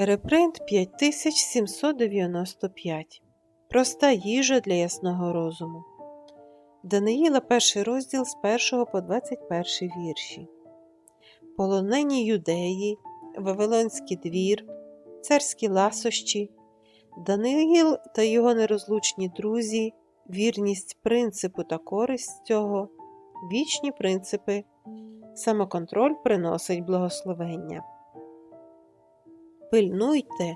Репринт 5795. Проста їжа для ясного розуму. Даниїла перший розділ з 1 по 21 вірші. Полонені юдеї, Вавилонський двір, царські ласощі, Даниїл та його нерозлучні друзі, вірність принципу та користь цього, вічні принципи, самоконтроль приносить благословення. Пильнуйте,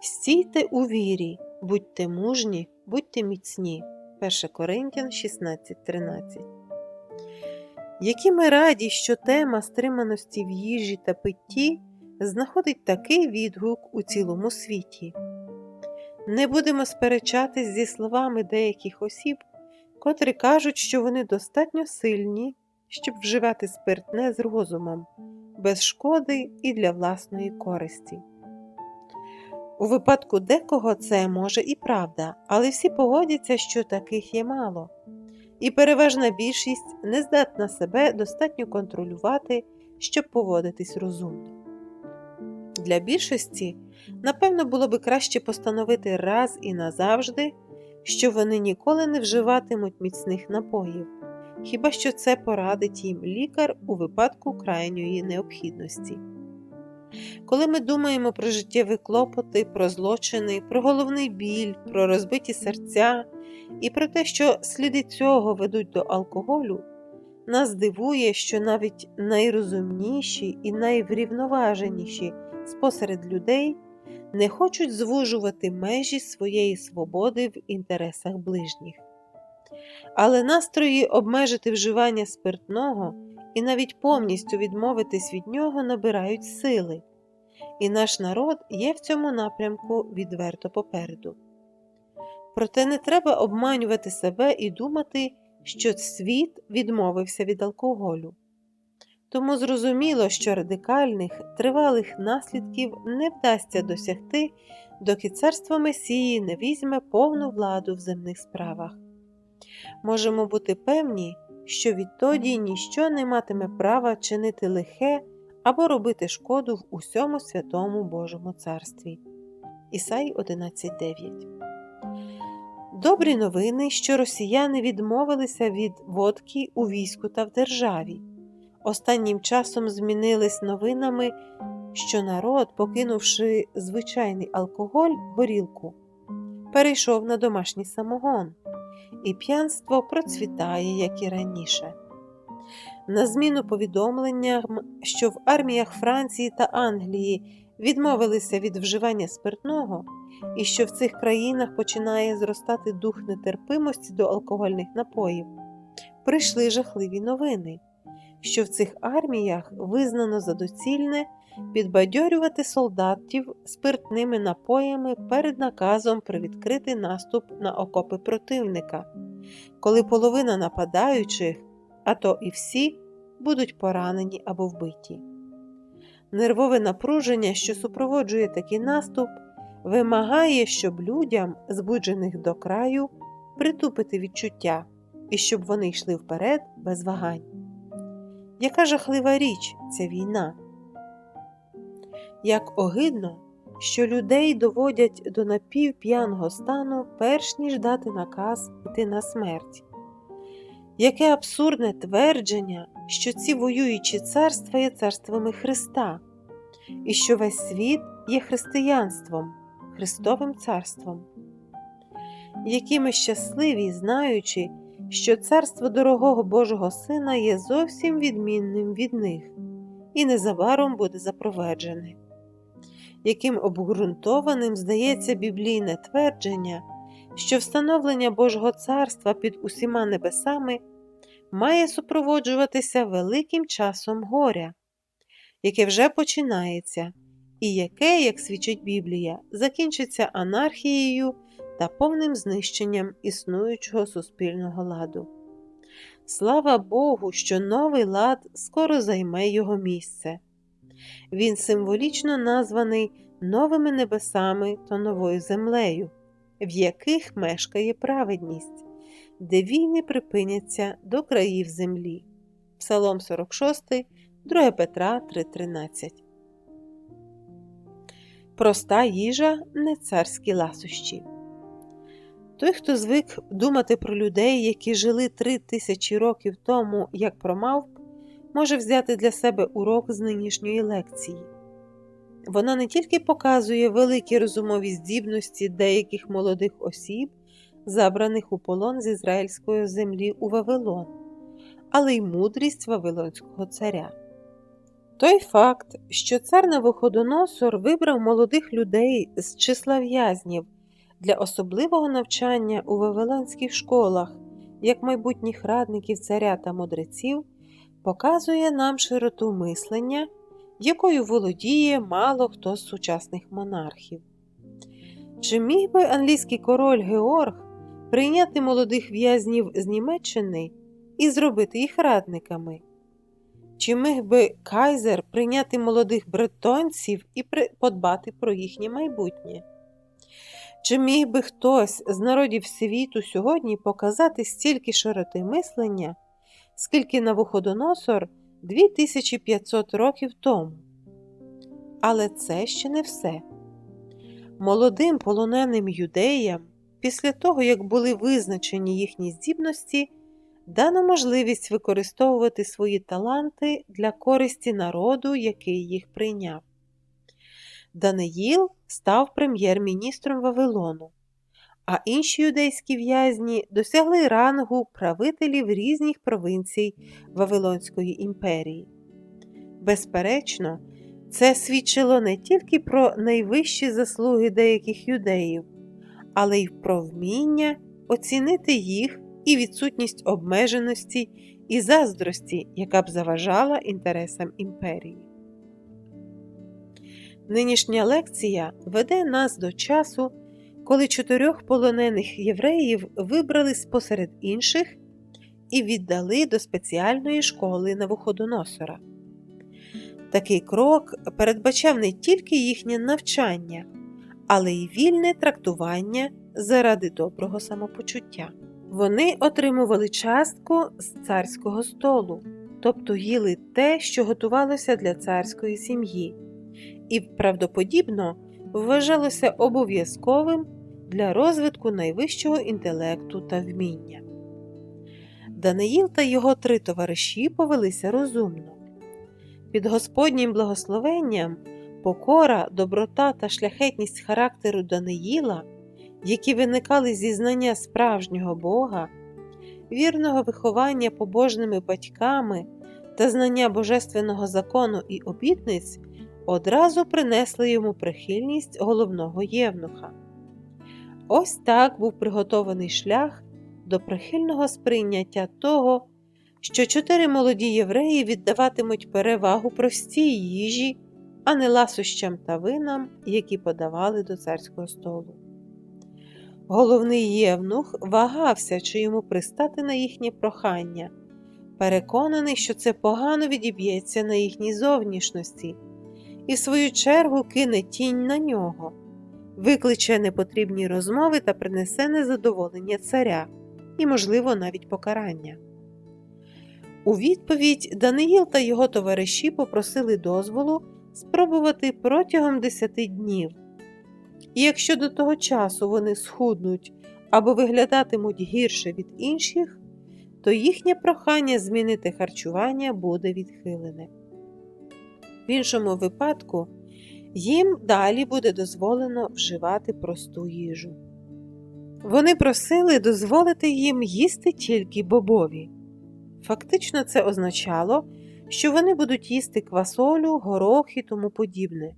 стійте у вірі, будьте мужні, будьте міцні. 1 Коринтян 16.13. Які ми раді, що тема стриманості в їжі та питті знаходить такий відгук у цілому світі. Не будемо сперечатись зі словами деяких осіб, котрі кажуть, що вони достатньо сильні, щоб вживати спиртне з розумом, без шкоди і для власної користі. У випадку декого це може і правда, але всі погодяться, що таких є мало, і переважна більшість не здатна себе достатньо контролювати, щоб поводитись розумно. Для більшості, напевно, було би краще постановити раз і назавжди, що вони ніколи не вживатимуть міцних напоїв, хіба що це порадить їм лікар у випадку крайньої необхідності. Коли ми думаємо про життєві клопоти, про злочини, про головний біль, про розбиті серця і про те, що сліди цього ведуть до алкоголю, нас дивує, що навіть найрозумніші і найврівноваженіші спосеред людей не хочуть звужувати межі своєї свободи в інтересах ближніх. Але настрої обмежити вживання спиртного і навіть повністю відмовитись від нього набирають сили, і наш народ є в цьому напрямку відверто попереду. Проте не треба обманювати себе і думати, що світ відмовився від алкоголю. Тому зрозуміло, що радикальних, тривалих наслідків не вдасться досягти, доки царство Месії не візьме повну владу в земних справах. Можемо бути певні, що відтоді ніщо не матиме права чинити лихе або робити шкоду в усьому святому Божому царстві. Ісай 11.9 Добрі новини, що росіяни відмовилися від водки у війську та в державі. Останнім часом змінились новинами, що народ, покинувши звичайний алкоголь горілку, перейшов на домашній самогон, і п'янство процвітає, як і раніше. На зміну повідомленням, що в арміях Франції та Англії відмовилися від вживання спиртного, і що в цих країнах починає зростати дух нетерпимості до алкогольних напоїв, прийшли жахливі новини що в цих арміях визнано за доцільне підбадьорювати солдатів спиртними напоями перед наказом про відкритий наступ на окопи противника, коли половина нападаючих, а то і всі, будуть поранені або вбиті. Нервове напруження, що супроводжує такий наступ, вимагає, щоб людям, збуджених до краю, притупити відчуття і щоб вони йшли вперед без вагань. Яка жахлива річ ця війна? Як огидно, що людей доводять до напівп'яного стану, перш ніж дати наказ йти на смерть. Яке абсурдне твердження, що ці воюючі царства є царствами Христа, і що весь світ є християнством, Христовим царством. Які ми щасливі, знаючи, що царство дорогого Божого Сина є зовсім відмінним від них і незабаром буде запроваджене. Яким обґрунтованим здається біблійне твердження, що встановлення Божого царства під усіма небесами має супроводжуватися великим часом горя, яке вже починається, і яке, як свідчить Біблія, закінчиться анархією та повним знищенням існуючого суспільного ладу. Слава Богу, що новий лад скоро займе його місце. Він символічно названий новими небесами та новою землею, в яких мешкає праведність, де війни припиняться до країв землі. Псалом 46, 2 Петра 3:13 Проста їжа не царські ласощі. Той, хто звик думати про людей, які жили три тисячі років тому, як про мавп, може взяти для себе урок з нинішньої лекції. Вона не тільки показує великі розумові здібності деяких молодих осіб, забраних у полон з ізраїльської землі у Вавилон, але й мудрість Вавилонського царя. Той факт, що цар Навуходоносор вибрав молодих людей з числа в'язнів для особливого навчання у вавилонських школах, як майбутніх радників царя та мудреців, показує нам широту мислення, якою володіє мало хто з сучасних монархів. Чи міг би англійський король Георг прийняти молодих в'язнів з Німеччини і зробити їх радниками? Чи міг би Кайзер прийняти молодих бретонців і подбати про їхнє майбутнє? Чи міг би хтось з народів світу сьогодні показати стільки широти мислення, скільки Навуходоносор 2500 років тому? Але це ще не все. Молодим полоненим юдеям, після того, як були визначені їхні здібності, дано можливість використовувати свої таланти для користі народу, який їх прийняв. Даниїл став прем'єр-міністром Вавилону, а інші юдейські в'язні досягли рангу правителів різних провинцій Вавилонської імперії. Безперечно, це свідчило не тільки про найвищі заслуги деяких юдеїв, але й про вміння оцінити їх і відсутність обмеженості і заздрості, яка б заважала інтересам імперії. Нинішня лекція веде нас до часу, коли чотирьох полонених євреїв вибрали спосеред інших і віддали до спеціальної школи Навуходоносора. Такий крок передбачав не тільки їхнє навчання, але й вільне трактування заради доброго самопочуття. Вони отримували частку з царського столу, тобто їли те, що готувалося для царської сім'ї, і правдоподібно вважалося обов'язковим для розвитку найвищого інтелекту та вміння. Даниїл та його три товариші повелися розумно. Під Господнім благословенням покора, доброта та шляхетність характеру Даниїла – які виникали зі знання справжнього Бога, вірного виховання побожними батьками та знання божественного закону і обітниць, одразу принесли йому прихильність головного євнуха. Ось так був приготований шлях до прихильного сприйняття того, що чотири молоді євреї віддаватимуть перевагу простій їжі, а не ласощам та винам, які подавали до царського столу. Головний євнух вагався, чи йому пристати на їхнє прохання, переконаний, що це погано відіб'ється на їхній зовнішності, і, в свою чергу, кине тінь на нього, викличе непотрібні розмови та принесе незадоволення царя і, можливо, навіть покарання. У відповідь Даниїл та його товариші попросили дозволу спробувати протягом десяти днів. І якщо до того часу вони схуднуть або виглядатимуть гірше від інших, то їхнє прохання змінити харчування буде відхилене. В іншому випадку їм далі буде дозволено вживати просту їжу. Вони просили дозволити їм їсти тільки бобові. Фактично, це означало, що вони будуть їсти квасолю, горох і тому подібне.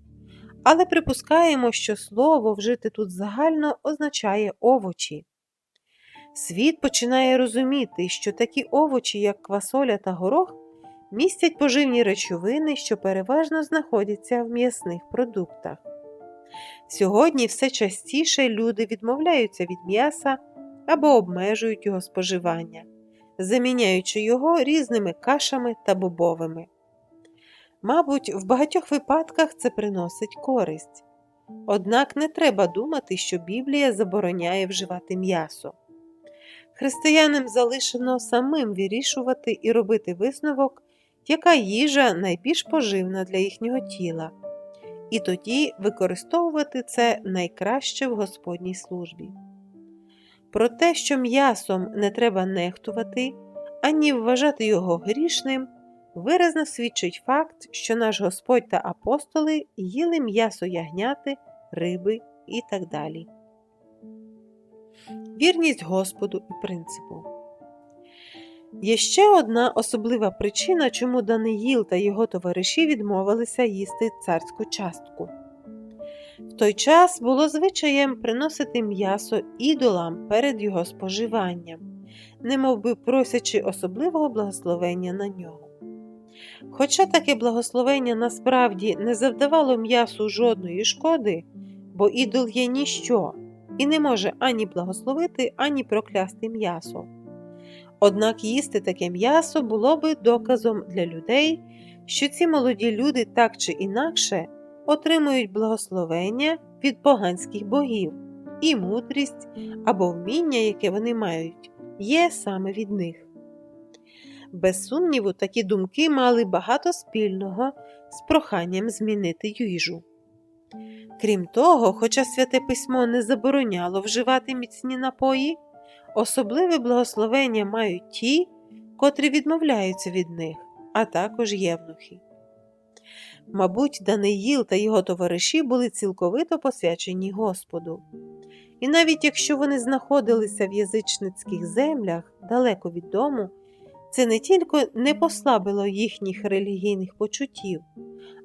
Але припускаємо, що слово вжити тут загально означає овочі. Світ починає розуміти, що такі овочі, як квасоля та горох, містять поживні речовини, що переважно знаходяться в м'ясних продуктах. Сьогодні все частіше люди відмовляються від м'яса або обмежують його споживання, заміняючи його різними кашами та бобовими. Мабуть, в багатьох випадках це приносить користь. Однак не треба думати, що Біблія забороняє вживати м'ясо. Християнам залишено самим вирішувати і робити висновок, яка їжа найбільш поживна для їхнього тіла, і тоді використовувати це найкраще в Господній службі. Про те, що м'ясом не треба нехтувати, ані вважати його грішним, виразно свідчить факт, що наш Господь та апостоли їли м'ясо ягняти, риби і так далі. Вірність Господу і принципу. Є ще одна особлива причина, чому Даниїл та його товариші відмовилися їсти царську частку. В той час було звичаєм приносити м'ясо ідолам перед його споживанням, немов би просячи особливого благословення на нього. Хоча таке благословення насправді не завдавало м'ясу жодної шкоди, бо ідол є ніщо і не може ані благословити, ані проклясти м'ясо. Однак їсти таке м'ясо було би доказом для людей, що ці молоді люди так чи інакше отримують благословення від поганських богів, і мудрість або вміння, яке вони мають, є саме від них. Без сумніву, такі думки мали багато спільного з проханням змінити їжу. Крім того, хоча святе письмо не забороняло вживати міцні напої, особливе благословення мають ті, котрі відмовляються від них, а також євнухи. Мабуть, Даниїл та його товариші були цілковито посвячені Господу. І навіть якщо вони знаходилися в язичницьких землях далеко від дому, це не тільки не послабило їхніх релігійних почуттів,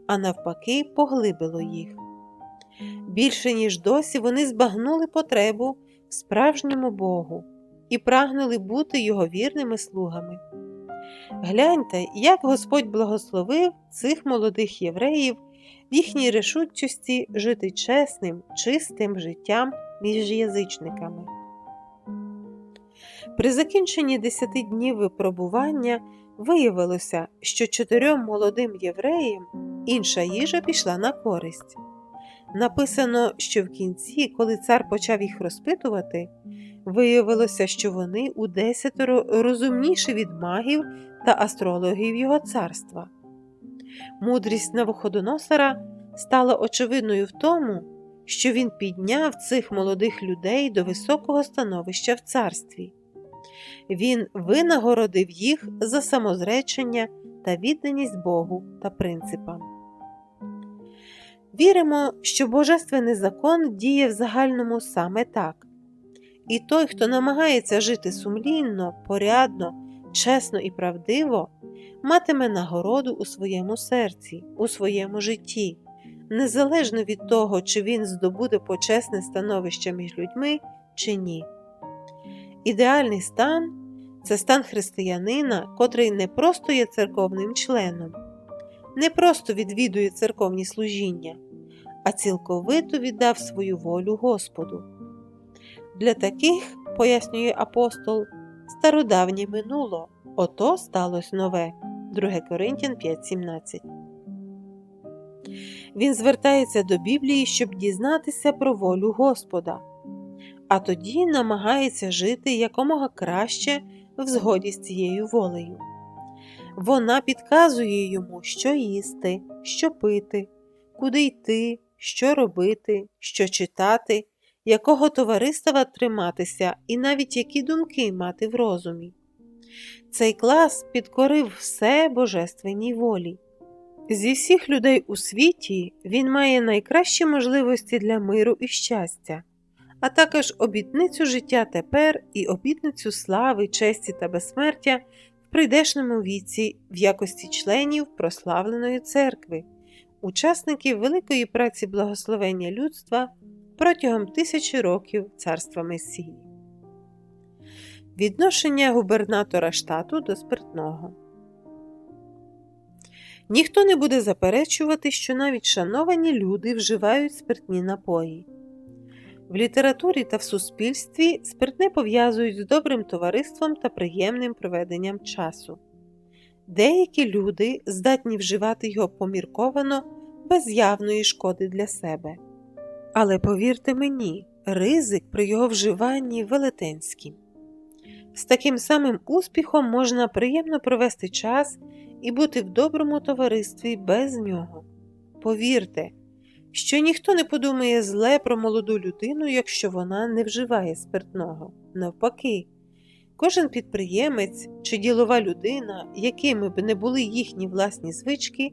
а навпаки, поглибило їх. Більше ніж досі вони збагнули потребу в справжньому Богу і прагнули бути його вірними слугами. Гляньте, як Господь благословив цих молодих євреїв в їхній рішучості жити чесним, чистим життям між язичниками. При закінченні десяти днів випробування виявилося, що чотирьом молодим євреям інша їжа пішла на користь. Написано, що в кінці, коли цар почав їх розпитувати, виявилося, що вони у десятеро розумніші від магів та астрологів його царства. Мудрість Навуходоносора стала очевидною в тому, що він підняв цих молодих людей до високого становища в царстві. Він винагородив їх за самозречення та відданість Богу та принципам. Віримо, що Божественний закон діє в загальному саме так. І той, хто намагається жити сумлінно, порядно, чесно і правдиво, матиме нагороду у своєму серці, у своєму житті, незалежно від того, чи він здобуде почесне становище між людьми чи ні. Ідеальний стан це стан християнина, котрий не просто є церковним членом, не просто відвідує церковні служіння, а цілковито віддав свою волю Господу. Для таких, пояснює апостол, стародавнє минуло, ото сталося нове. 2 Коринтян 5:17. Він звертається до Біблії, щоб дізнатися про волю Господа, а тоді намагається жити якомога краще в згоді з цією волею. Вона підказує йому, що їсти, що пити, куди йти, що робити, що читати, якого товариства триматися і навіть які думки мати в розумі. Цей клас підкорив все божественній волі. Зі всіх людей у світі він має найкращі можливості для миру і щастя, а також обітницю життя тепер і обітницю слави, честі та безсмертя в прийдешньому віці в якості членів прославленої церкви, учасників великої праці благословення людства протягом тисячі років царства Месії. Відношення губернатора штату до спиртного. Ніхто не буде заперечувати, що навіть шановані люди вживають спиртні напої. В літературі та в суспільстві спиртне пов'язують з добрим товариством та приємним проведенням часу. Деякі люди здатні вживати його помірковано без явної шкоди для себе. Але повірте мені, ризик при його вживанні велетенський. З таким самим успіхом можна приємно провести час і бути в доброму товаристві без нього. Повірте, що ніхто не подумає зле про молоду людину, якщо вона не вживає спиртного. Навпаки, кожен підприємець чи ділова людина, якими б не були їхні власні звички,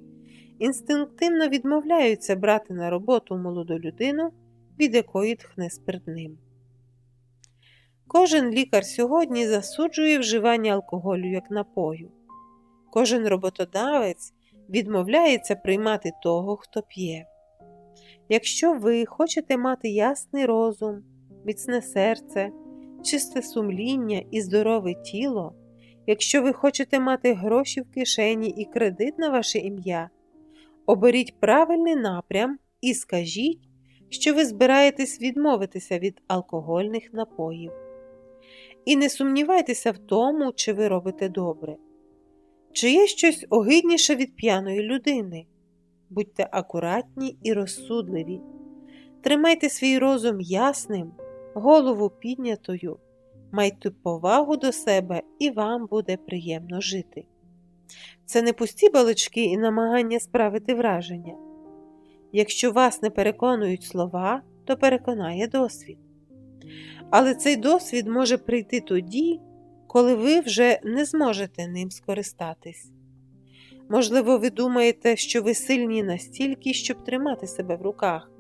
інстинктивно відмовляються брати на роботу молоду людину, від якої тхне спиртним. Кожен лікар сьогодні засуджує вживання алкоголю як напою. Кожен роботодавець відмовляється приймати того, хто п'є. Якщо ви хочете мати ясний розум, міцне серце, чисте сумління і здорове тіло, якщо ви хочете мати гроші в кишені і кредит на ваше ім'я, оберіть правильний напрям і скажіть, що ви збираєтесь відмовитися від алкогольних напоїв. І не сумнівайтеся в тому, чи ви робите добре. Чи є щось огидніше від п'яної людини? Будьте акуратні і розсудливі. Тримайте свій розум ясним, голову піднятою, майте повагу до себе, і вам буде приємно жити. Це не пусті балачки і намагання справити враження. Якщо вас не переконують слова, то переконає досвід. Але цей досвід може прийти тоді, коли ви вже не зможете ним скористатись. Можливо, ви думаєте, що ви сильні настільки, щоб тримати себе в руках,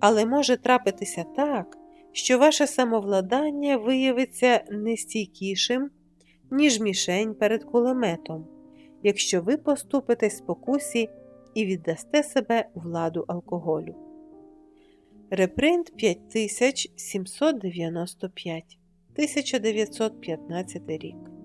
але може трапитися так, що ваше самовладання виявиться нестійкішим, ніж мішень перед кулеметом, якщо ви поступите спокусі і віддасте себе владу алкоголю. Репринт 5795 1915 рік